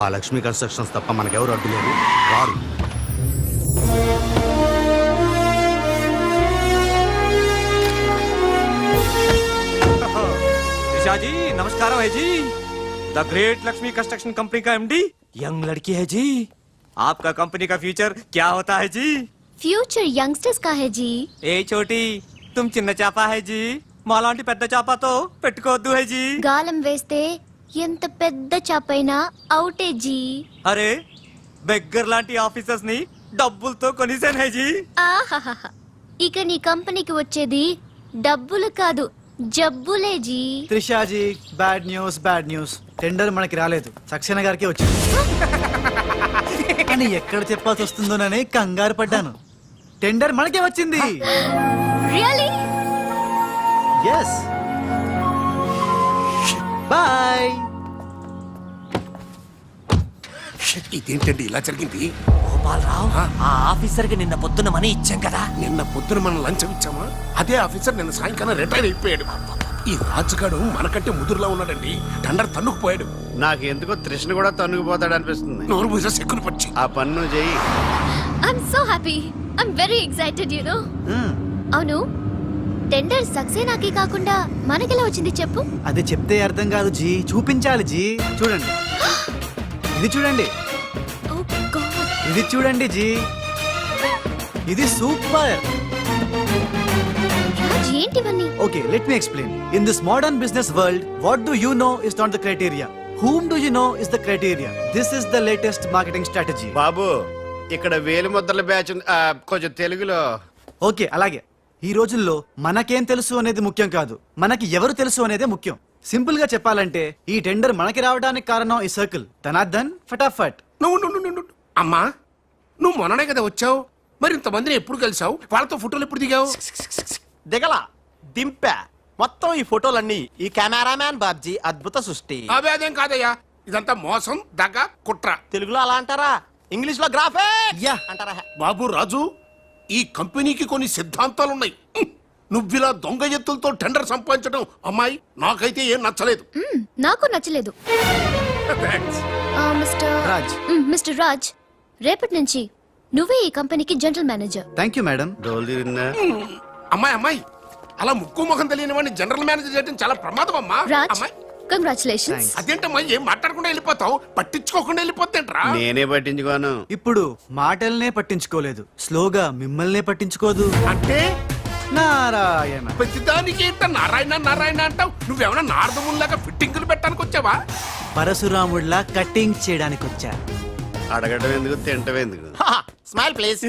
ఆ లక్ష్మీ కన్స్ట్రక్షన్స్ తప్ప మనకెవరు అడ్డు లేరు రారు निशा जी नमस्कार है जी the great Lakshmi construction company का एमडी यंग लड़की है जी आपका कंपनी का फ्यूचर क्या होता है जी ఫ్యూచర్ యంగ్స్టర్స్ కా హే జీ ఏ చోటి తుమ్ చిన్న చేప హై జీ మాలాంటి పెద్ద చేపతో పెట్టుకోవద్దు హై జీ గాలం వేస్తే ఎంత పెద్ద చాపైనా అవుటే జీ. అరే బెగ్గర్ లాంటి ఆఫీసర్స్ని డబ్బులతో కొనిసాను జీ. ఇక నీ కంపెనీకి వచ్చేది డబ్బులు కాదు జబ్బులే G. త్రిషాజీ bad news bad news. Tender మనకి రాలేదు. సక్సేనా గారికి వచ్చింది. అని ఎక్కడ చెప్పాల్సి వస్తుందోనని కంగారు పడ్డాను. టెండర్ మనకే వచ్చింది. Really yes boy. ఇదేంటండి ఇలా జరిగింది? గోపాలరావు ఆ. ఆఫీసర్కి నిన్న పొద్దున్న మనీ ఇచ్చాం కదా. నిన్న పొద్దున మనం లంచం ఇచ్చామా? అదే ఆఫీసర్ నిన్న సాయంకాలం రిటైర్ అయిపోయాడు. ఈ రాజుగాడు మనకంటే ముదురులో ఉన్నాడండి. టండర్ తన్నుకుపోయాడు. నాకు ఎందుకో తృష్ణ కూడా తనుగుపోతాడు అనిపిస్తుంది. నోరు పూజ సెక్కును పచ్చి ఆ పన్ను చెయ్యి I'm so happy I'm very excited you know అవును టెండర్ సక్సేనాకి కాకుండా మనకెలా వచ్చింది చెప్పు అది చెప్తే అర్థం కాదు జీ చూపించాలి జీ చూడండి ఇది చూడండి ఓ గాడ్ ఇది చూడండి జీ ఇది super Okay, let me explain. In this modern business world, what do you know is not the criteria. Whom do you know is the criteria. This is the latest marketing strategy. బాబు ఇక్కడ వేలు ముద్రల batch కొంచెం తెలుగులో okay అలాగే ఈ రోజుల్లో మనకేం తెలుసు అనేది ముఖ్యం కాదు. మనకి ఎవరు తెలుసు అనేదే ముఖ్యం. సింపుల్గా చెప్పాలంటే ఈ టెండర్ మనకి రావడానికి కారణం ఈ సర్కిల్. ధనార్దన్ ఫటాఫట్. నువ్వు నువ్వు నువ్వు నువ్వు అమ్మా నువ్వు మొన్ననే కదా వచ్చావు? మరి ఇంతమందిని ఎప్పుడు కలిసావు? వాళ్ళతో ఫోటోలు ఎప్పుడు దిగావు? దిగల. దింపా. మొత్తం ఈ ఫోటోలన్నీ ఈ కెమెరామ్యాన్ బాబ్జీ అద్భుత సృష్టి. అవే అదేం కాదయ్యా. ఇదంతా మోసం దగ్గ కుట్ర. తెలుగులో అలా అంటారా? ఇంగ్లీష్లో గ్రాఫే! యా. అంటారా? బాబు రాజు ఈ కంపెనీకి కొన్ని సిద్ధాంతాలున్నాయి. నువ్విలా దొంగ ఎత్తులతో టెండర్ సంపాదించడం అమ్మాయి నాకైతే ఏం నచ్చలేదు. మ్మ్, నాకు నచ్చలేదు. ఆ, మిస్టర్ రాజ్. మ్మ్, మిస్టర్ రాజ్ రేపటి నుంచి నువ్వే ఈ కంపెనీకి general manager. Thank you madam అమ్మాయి అమ్మాయి అలా ముక్కు ముఖం తెలియని వాడిని జనరల్ మేనేజర్ చేయడం చాలా ప్రమాదం అమ్మా. రాజ్. అమ్మాయి. కంగ్రాచులేషన్స్ అదేంటమ్మా ఏం మాట్లాడకుండా వెళ్ళిపోతావు? పట్టించుకోకుండా వెళ్ళిపోతేంట్రా నేనే పట్టించుకోను. ఇప్పుడు మాటల్నే పట్టించుకోలేదు. స్లోగా మిమ్మల్నే పట్టించుకోదు. అంటే? నారాయణ. ప్రతిదానికి ఏంట నారాయణ నారాయణ అంటావు? నువ్వేమైనా నారదముల్లాగా ఫిట్టింగులు పెట్టడానికి వచ్చావా? పరశురాముడిలా కటింగ్ చేయడానికి వచ్చా? అడగడం ఎందుకు తింటం ఎందుకు? స్మైల్ ప్లీజ్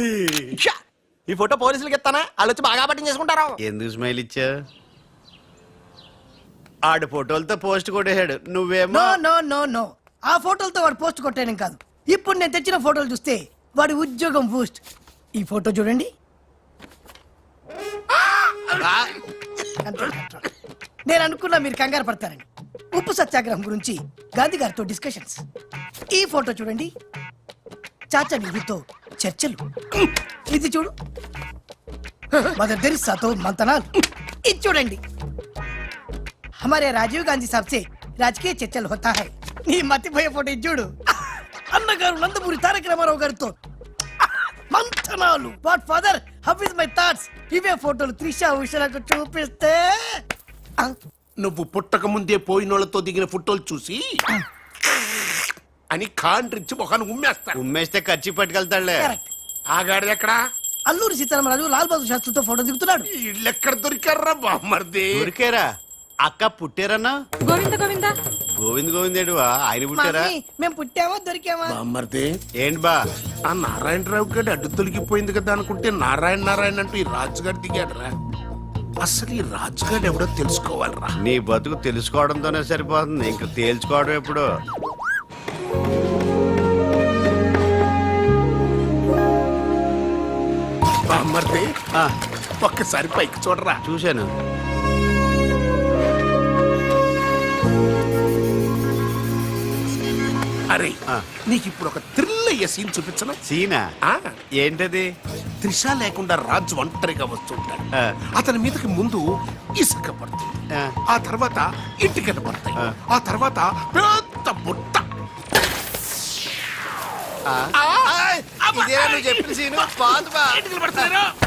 ఈ ఫోటో పోలీసులకి ఇస్తానా? వాళ్ళు వచ్చి బాగా పట్టించేసుకుంటారు. ఎందుకు స్మైల్ ఇచ్చా ఆడు ఫోటోలతో పోస్ట్ కొట్టేశాడు. నువ్వేమో నో నో నో నో. ఆ ఫోటోలతో వాడు పోస్ట్ కొట్టేయడం కాదు. ఇప్పుడు నేను తెచ్చిన ఫోటోలు చూస్తే వాడి ఉద్యోగం బూస్ట్ ఈ ఫోటో చూడండి. Control, control. నేను అనుకున్నా మీరు కంగారు పడతారని. ఉప్పు సత్యాగ్రహం గురించి గాంధీ గారితో డిస్కషన్స్ ఈ ఫోటో చూడండి. చాచా నెహ్రూతో చర్చలు. ఇది చూడు. మదర్ తెరిసాతో మంతనాలు. ఇది చూడండి. हमारे राजीव गांधी साहब से రాజకీయ చర్చలు होता है నీ మతిపోయే ఫోటో ఇది చూడు అన్నగారు నందమూరి తారక రామారావు గారితో మంథనాలు what father how is my thoughts ఇవే ఫోటోలు త్రిషా ఉషలకు చూపిస్తే ఆ, నువ్వు పుట్టక ముందే పోయినోళ్లతో దిగిన ఫోటోలు చూసి అని కాండ్రించి మొహాన్ని ఉమ్మేస్తాను ఉమ్మేస్తే ఖర్చు పట్టుకెళ్తాడులే correct. ఆగాడు ఎక్కడా అల్లూరి సీతారామరాజు లాల్ బహదూర్ శాస్త్రితో ఫోటో దిగుతున్నాడు వీళ్ళెక్కడ దొరికారా బామ్మర్ది ఊరికేరా అక్క పుట్టారన్నా? గోవింద గోవింద. గోవింద్ గోవిందేడువా? ఆయన పుట్టారా? మమ్మీ, మేము పుట్టామా దొరికామా? బామ్మర్ది ఏంటి బా? ఆ నారాయణరావు గారి అడ్డు తొలగిపోయింది కదా అనుకుంటే నారాయణ నారాయణ అంటూ ఈ రాజుగారు దిగాడురా. అసలు ఈ రాజుగారు ఎవడో తెలుసుకోవాలిరా. నీ బతుకు తెలుసుకోవడంతోనే సరిపోతుంది. ఇంక తేల్చుకోవడం ఎప్పుడు? బామ్మర్ది ఆ, ఒక్కసారి పైకి చూడరా. చూశాను. అరే. నీకు ఇప్పుడు ఒక థ్రిల్ అయ్యే సీన్ చూపించను. సీనా? ఆ, ఏంటది? త్రిష లేకుండా రాజు ఒంటరిగా వస్తుంటాడు. అతని మీదకి ముందు ఇసుక పడుతుంది. ఆ. తర్వాత ఇటుకలు పడతాయి. ఆ. తర్వాత పెద్ద బుట్ట. ఇదేనా నువ్వు చెప్పిన సీను? బాగుంది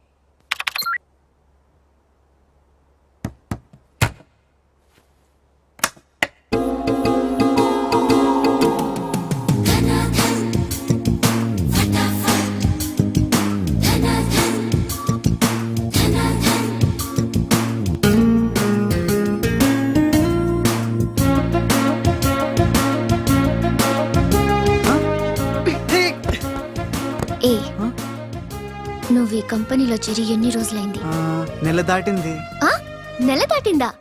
ఈ కంపెనీలో చేరి ఎన్ని రోజులైంది? ఆ, నెల దాటింది. ఆ నెల దాటిందా?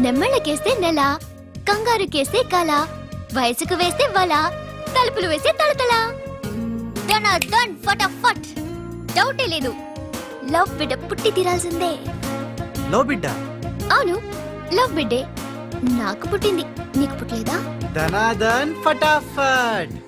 నెమ్మళ్ళకేస్తే నెల కంగారుకేస్తే కల వయసుకు వేస్తే వల తలుపులు వేస్తే తలతల. డన్ ఫటాఫట్ డౌటే లేదు. లవ్ బిడ్డ పుట్టి తీరాల్సిందే. లవ్ బిడ్డ? అవును లవ్ బిడ్డే. నాకు పుట్టింది నీకు పుట్టలేదా? ధనాదన్ ఫటాఫట్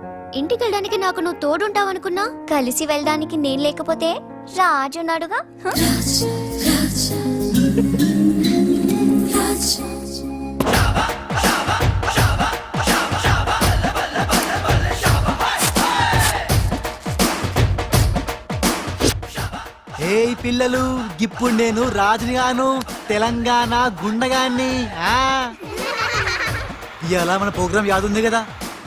ఇంటికి వెళ్ళడానికి నాకు నువ్వు తోడుంటావనుకున్నా? కలిసి వెళ్ళడానికి నేను లేకపోతే రాజు నాడుగా ఏ పిల్లలు ఇప్పుడు నేను రాజునిగాను తెలంగాణ గుండగాన్ని ఆ? ఇవాళ మన ప్రోగ్రామ్ యాదుంది కదా.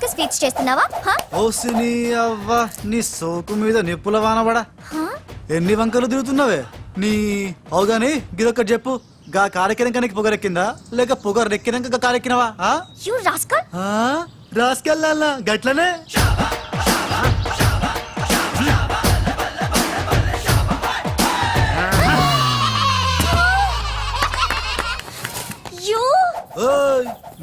సర్కస్ ఫీట్స్ చేస్తున్నావా? ఓసిని అవ్వ నీ సోకు మీద నిప్పుల వానబడా? ఎన్ని వంకలు తిరుగుతున్నావే? నీ అవుగాని గిదొక్కటి చెప్పు. గా కారెక్కినాక నీకు పొగరెక్కిందా? లేక పొగరెక్కినాక గా కారెక్కినవా? రాసుకెళ్ళాలా గట్లనే! ఓయ్!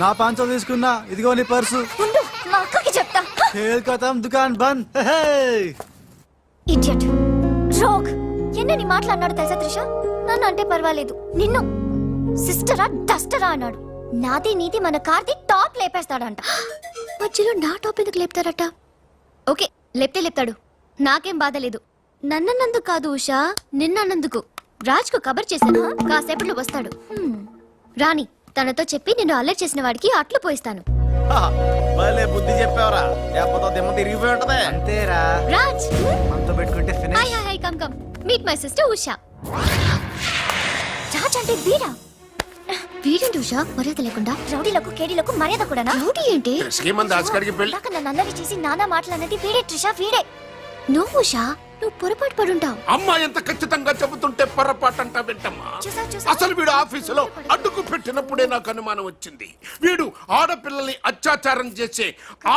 నా పాంచో తీసుకున్నా ఇదిగో నీ పర్సు. ఉండు మా అక్కకి చెప్తా. దుకాన్ బంద్. Idiot rogue. ఎన్నని మాట్లాడినాడు తెలుసా త్రిష? నన్ను అంటే పర్వాలేదు. నిన్ను సిస్టరా డస్టరా అన్నాడు. నాది నీది మన కార్ది టాప్ లేపేస్తాడంట. మధ్యలో నా టాప్ ఎందుకు లేపుతారట? ఓకే లేపితే లేపుతాడు. నాకేం బాధ లేదు. నన్నన్నందుకు కాదు ఉషా నిన్నన్నందుకు. రాజ్కు కబర్ చేశాను కాసేపట్లో వస్తాడు. రాణి తనతో చెప్పి నిన్ను అల్లరి చేసిన వాడికి అట్లు పోయిస్తాను. భలే బుద్ధి చెప్పావరా. లేకపోతే దిమ్మ తిరిగిపోయి ఉంటదే. అంతేరా. రాజ్! మనతో పెట్టుకుంటే hi finish hi hi come come. Meet my sister Usha. Raj అంటే వీరా వీడేంటి ఉషా? మర్యాద లేకుండా? రౌడీలకు కేడీలకు మర్యాద రౌడీ ఏంటి? శ్రీమంత్ దాస్కడికి పెళ్ళి ఇందాక నన్ను అల్లరి చేసి నానా మాటలన్నది వీడే ట్రిషా వీడే. నువ్వు ఉషా? నువ్వు పొరపాటు పడుంటావు. అమ్మ ఎంత ఖచ్చితంగా చెబుతుంటే పొరపాటంట వింటమ్మా. చూసా, చూసా. అసలు వీడు ఆఫీసులో అడ్డుకు పెట్టినప్పుడే నాకు అనుమానం వచ్చింది. వీడు ఆడపిల్లల్ని అత్యాచారం చేసే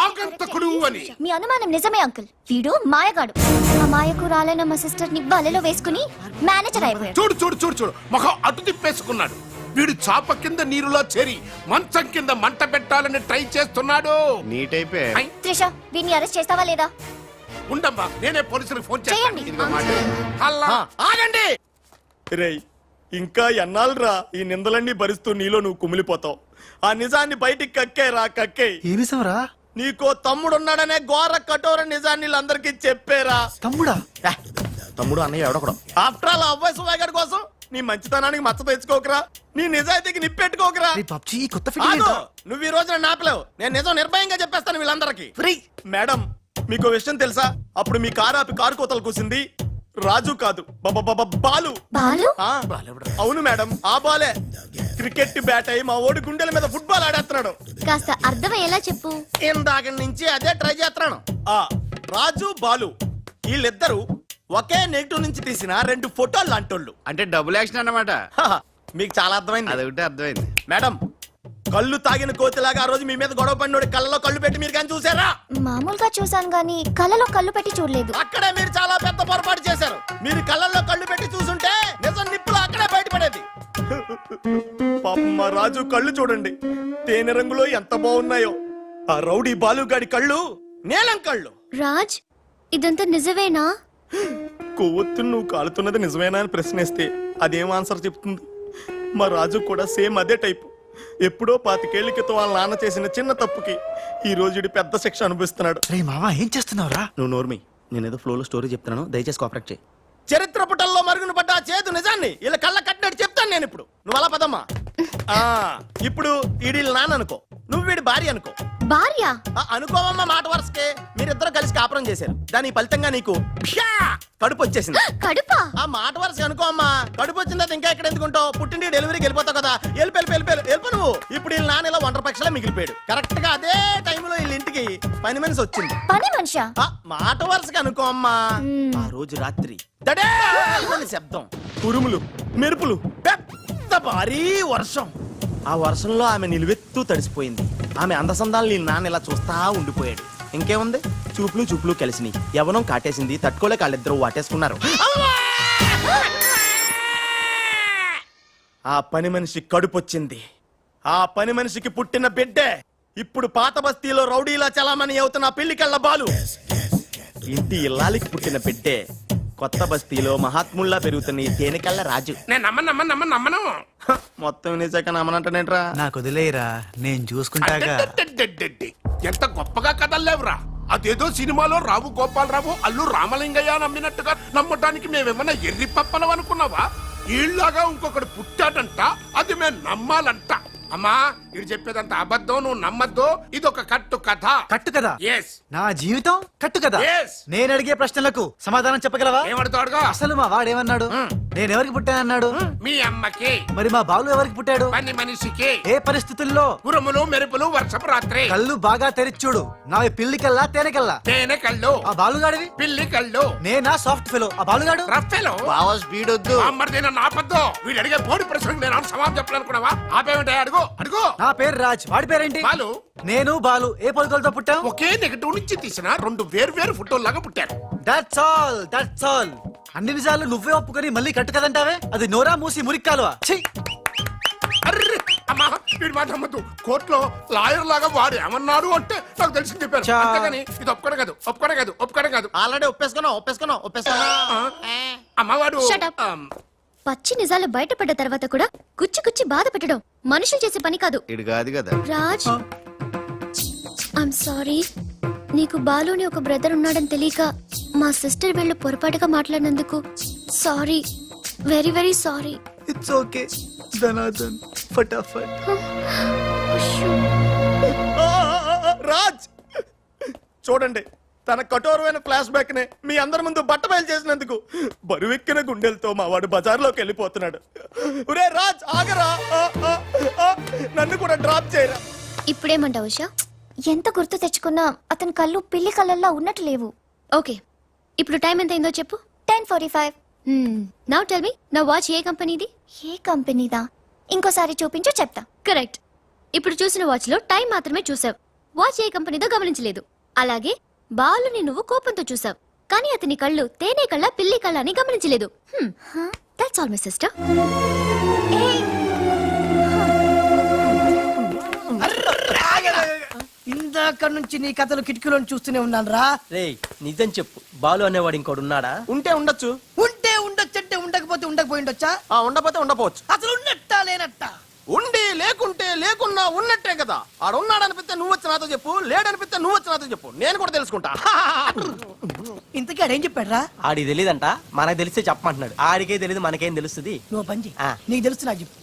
ఆగంతకుడు అని. మీ అనుమానం నిజమే అంకుల్. వీడు మాయగాడు. ఆ మాయకు రాలైన మా సిస్టర్ని బలలో వేసుకుని మేనేజర్ అయిపోయాడు. చూడు చూడు చూడు చూడు. మొహం అటు తిప్పేసుకున్నాడు. వీడు చాప కింద నీరులో చేరి మంచం కింద మంట పెట్టాలని ట్రై చేస్తున్నాడు. నీట్ అయిపోయి త్రిష వీడిని అరెస్ట్ చేస్తావా లేదా? ఉండమ్మా నేనే పోలీసులకు ఫోన్ చేయండి. ఇదిగో మాట. హల్లా. ఆగండి. రేయ్ ఇంకా ఎన్నాళ్ళరా ఈ నిందలన్నీ భరిస్తూ నీలో నువ్వు కుమిలిపోతావు? ఆ నిజాన్ని బయటికి కక్కేరా కక్కే ఏ విషయంరా నీకో తమ్ముడున్నాడనే ఘోర కఠోర నిజాన్ని వీళ్ళందరికీ చెప్పేరా. తమ్ముడా? తమ్ముడు అన్నయ్య ఎవడొకడు? ఆఫ్టర్ ఆల్ అవ్వాయి సుబాయ్ గారి కోసం నీ మంచితనానికి మచ్చ తెచ్చుకోకరా. నీ నిజాయితీకి నిప్పెట్టుకోకరా. రే పబ్జి కొత్త ఆగు! నువ్వు ఈ రోజున నాపలేవు. నేను నిజం నిర్భయంగా చెప్పేస్తాను వీళ్ళందరికీ. మేడం మీకు విషయం తెలుసా? అప్పుడు మీ కారు ఆపి కారు కోతలు కూసింది రాజు కాదు. బబబబ బాలు. బాలు? ఆ, అవును మేడం ఆ బాలే. క్రికెట్ బ్యాట్ అయి మా ఓడి గుండెల మీద ఫుట్బాల్ ఆడేస్తున్నాడు. కాస్త అర్థమయ్యేలా చెప్పు. ఇందాక నుంచి అదే ట్రై చేస్తున్నాను. ఆ రాజు బాలు వీళ్ళిద్దరూ ఒకే నెగిటివ్ నుంచి తీసిన రెండు ఫోటోలు లాంటోళ్ళు. అంటే డబుల్ యాక్షన్ అన్నమాట. హహ, మీకు చాలా అర్థమైంది. అదొకటి అర్థమైంది. మేడం కళ్ళు తాగిన కోతిలాగా ఆ రోజు మీ మీద గొడవ పడినోడి కళ్ళలో కళ్ళు పెట్టి మీరు కానీ చూసారా? మామూలుగా చూసాను గానీ కళ్ళలో కళ్ళు పెట్టి చూడలేదు. అక్కడే మీరు చాలా పెద్ద పొరపాటు చేశారు. మీరు కళ్ళల్లో కళ్ళు పెట్టి చూసుంటే నిజం నిప్పులు అక్కడే బయటపడేది. పాపం మా రాజు కళ్ళు చూడండి. తేనె రంగులో ఎంత బాగున్నాయో. ఆ రౌడీ బాలుగాడి కళ్ళు నీలం కళ్ళు. రాజ్ ఇదంతా నిజమేనా? కొవ్వొత్తు నువ్వు కాలుతున్నది నిజమేనా అని ప్రశ్నిస్తే అదేం ఆన్సర్ చెప్తుంది? మా రాజు కూడా సేమ్ అదే టైపు. ఎప్పుడో పాతికేళ్ళ క్రితం వాళ్ళ నాన్న చేసిన చిన్న తప్పుకి ఈ రోజు ఈడు పెద్ద శిక్ష అనుభవిస్తున్నాడు. రే మావా ఏం చేస్తున్నావురా? నువ్వు నోర్మి నేనేదో ఫ్లోలో స్టోరీ చెప్తున్నాను దయచేసి కోఆపరేట్ చేయి. చరిత్ర పుటల్లో మరుగున పడ్డ ఆ చేదు నిజాన్ని ఇలా కళ్ళ కట్టినట్టు చెప్తాను నేను ఇప్పుడు. నువ్వు అలా పదమ్మా. ఆ, ఇప్పుడు ఈడి నాన్న అనుకో. నువ్వు వీడి భార్య అనుకో. భార్య? ఆ, అనుకోవమ్మా మాట వరుసకే. మీరిద్దరు కలిసి కాపురం చేశారు. దాని ఫలితంగా నీకు ప్యా! కడుపు వచ్చేసింది. కడుపా? ఆ మాట వరుస అనుకో అమ్మా కడుపు వచ్చిన తర్వాత ఇంకా ఎక్కడ ఎందుకుంటావు? పుట్టింటి డెలివరీకి వెళ్ళిపోతావు కదా. వెళ్ళి వెళ్ళి వెళ్ళి వెళ్ళి వెళ్ళిపో నువ్వు. ఇప్పుడు వీళ్ళ నాన్న ఇలా ఒంటరి పక్షలా మిగిలిపోయాడు. కరెక్ట్గా అదే టైంలో వీళ్ళ ఇంటికి పని మనిషి వచ్చింది. పని మనిషా? ఆ, మాట వరుసగా అనుకో అమ్మా మ్మ్. ఆ రోజు రాత్రి. శబ్దం. ఉరుములు మెరుపులు. పెద్ద భారీ వర్షం. ఆ వర్షంలో ఆమె నిలువెత్తు తడిసిపోయింది. ఆమె అందసందాలు నీ నాన్న ఇలా చూస్తా ఉండిపోయాడు. ఇంకేముంది? చూపులు చూపులు కలిసినాయి. యవనం కాటేసింది తట్టుకోలేక వాళ్ళిద్దరూ వాటేసుకున్నారు! ఆ పని మనిషి కడుపొచ్చింది. ఆ పని మనిషికి పుట్టిన బిడ్డే. ఇప్పుడు పాత బస్తీలో రౌడీలా చలామణి అవుతున్న పెళ్ళికెళ్ళ బాలు. ఇంటి ఇల్లాలికి పుట్టిన బిడ్డే. కొత్త బస్తీలో మహాత్ముల్లా పెరుగుతున్న ఈ తేనెకల్ల రాజు. నేను నమ్మను నమ్మను నమ్మను నమ్మను. హ, మొత్తం వినేశాక నమ్మనంటానేట్రా? నాకు వదిలేయరా నేను చూసుకుంటాగా. అడ్డడ్డడ్డడ్డడ్డి. ఎంత గొప్పగా కథల్లేవురా. అదేదో సినిమాలో రావు గోపాలరావు అల్లు రామలింగయ్య నమ్మినట్టుగా నమ్మటానికి మేమేమన్నా ఎర్రి పప్పలం అనుకున్నావా? ఈళ్ళగా ఇంకొకడు పుట్టాడంట అది మేము నమ్మాలంట. అమ్మా ఇది చెప్పేదంత అబద్ధం నువ్వు నమ్మద్దు. ఇది ఒక కట్టు కథ. కట్టు కదా ఎస్ నా జీవితం కట్టు కదా Yes. నేను అడిగే ప్రశ్నలకు సమాధానం చెప్పగలవా? ఏమడతాడుగా అసలు మా వాడేమన్నాడు? నేను ఎవరికి పుట్టానన్నాడు మీ అమ్మకి. మరి మా బాలు ఎవరికి పుట్టాడు? పని మనిషికి. ఏ పరిస్థితుల్లో? ఉరుములు మెరుపులు వర్షపు రాత్రి. కళ్ళు బాగా తెరిచూడు నా పిల్లి కల్లా తేనె కల్లా. తేనె కళ్ళు. ఆ బాలుగాడివి? పిల్లి కళ్ళు. నేనా సాఫ్ట్ ఫెలో ఆ బాలుగాడు? రఫెలో బావ స్పీడ్ వద్దు. అమ్మర్ నేను నాపద్దు వీడు అడిగే పోటీ ప్రశ్నకు నేను సమాధానం చెప్పాలనుకున్నావా? ఆపేమిటే అడుగు. అడుగు నా పేరు రాజ్. వాడి పేరేంటి? బాలు. నేను బాలు. ఏ పొలకలతో పుట్టాం ఒకే నెగటివ్ నుంచి తీసిన రెండు వేరు వేరు ఫోటోల్లాగా పుట్టారు దట్స్ ఆల్ దట్స్ ఆల్ అన్ని నిజాలు నువ్వే ఒప్పుకొని మళ్ళీ కట్టు కదంటావే? అది నోరా మూసి మురిక్కాలువా ఛీ! అర్రే అమ్మా వీడి మాట నమ్మద్దు. కోర్టులో లాయర్ లాగా వాడు ఏమన్నారు అంటే నాకు తెలిసి చెప్పారు. చా. అంతేగాని ఇది ఒప్పుకోడం కాదు ఒప్పుకోడం కాదు ఒప్పుకోడం కాదు. ఆల్రెడీ ఒప్పేసుకున్నావు ఒప్పేసుకున్నావు ఒప్పేసుకున్నా ఆ, అమ్మవాడు Shut up. పచ్చి నిజాలు బయటపడ్డ తర్వాత కూడా గుచ్చి గుచ్చి బాధ పెట్టడం మనుషులు చేసే పని కాదు. కదా రాజ్ ఐమ్ సారీ నీకు బాలుని ఒక బ్రదర్ ఉన్నాడని తెలియక మా సిస్టర్ వీళ్ళు పొరపాటుగా మాట్లాడినందుకు sorry very very sorry it's okay ధనాధన్ ఫటాఫట్ రాజ్ చూడండి. తన కఠోరమైన ఫ్లాష్ బ్యాక్ నే మీ అందరి ముందు బట్ట బయలు చేసినందుకు బరువెక్కిన గుండెలతో మా వాడు బజార్లోకి వెళ్ళిపోతున్నాడు. ఒరే రాజ్ ఆగరా? ఆ, ఆ, ఆ, నన్ను కూడా డ్రాప్ చేయరా? ఇప్పుడేమంటావు ఉషా? ఎంత గుర్తు తెచ్చుకున్నా అతని కళ్ళు పిల్లి కళ్ళల్లో ఉన్నట్టు లేవు. ఓకే ఇప్పుడు టైం ఎంత అయిందో చెప్పు. Ten forty five. Now tell me నా వాచ్ ఏ కంపెనీది? ఏ కంపెనీదా? ఇంకోసారి చూపించు చెప్తా. కరెక్ట్ ఇప్పుడు చూసిన వాచ్లో టైం మాత్రమే చూసావు. వాచ్ ఏ కంపెనీదో గమనించలేదు. అలాగే బాలుని నువ్వు కోపంతో చూసావు. కానీ అతని కళ్ళు తేనె కళ్ళ పిల్లి కళ్ళ అని గమనించలేదు. దట్స్ ఆల్ మై సిస్టర్ ఇందాక నుంచి నీ కథలు కిటికీలో చూస్తూనే ఉన్నాను రా. రేయ్ నిజం చెప్పు. బాలు అనేవాడు ఇంకోడు ఉన్నాడా? ఉంటే ఉండొచ్చు. ఉంటే ఉండొచ్చంటే ఉండకపోతే ఉండకపోయి ఉండొచ్చా? ఆ ఉండపోతే ఉండపోవచ్చు. అసలు ఉన్నట్టా లేనట్టా? లేకుంటే లేకున్నా ఉన్నట్టే కదా. ఆడున్నాడనిపిస్తే నువ్వు వచ్చి నాతో చెప్పు లేడనిపిస్తే నువ్వు వచ్చి నాతో చెప్పు. నేను కూడా తెలుసుకుంటా. ఇంతకీ ఆడేం చెప్పాడు రా ఆడికి తెలియదంట మనకు తెలిస్తే చెప్పమంటున్నాడు. ఆడికే తెలియదు మనకేం తెలుస్తుంది? నువ్వు. ఆ. నీకు తెలుసు నాకు చెప్పు.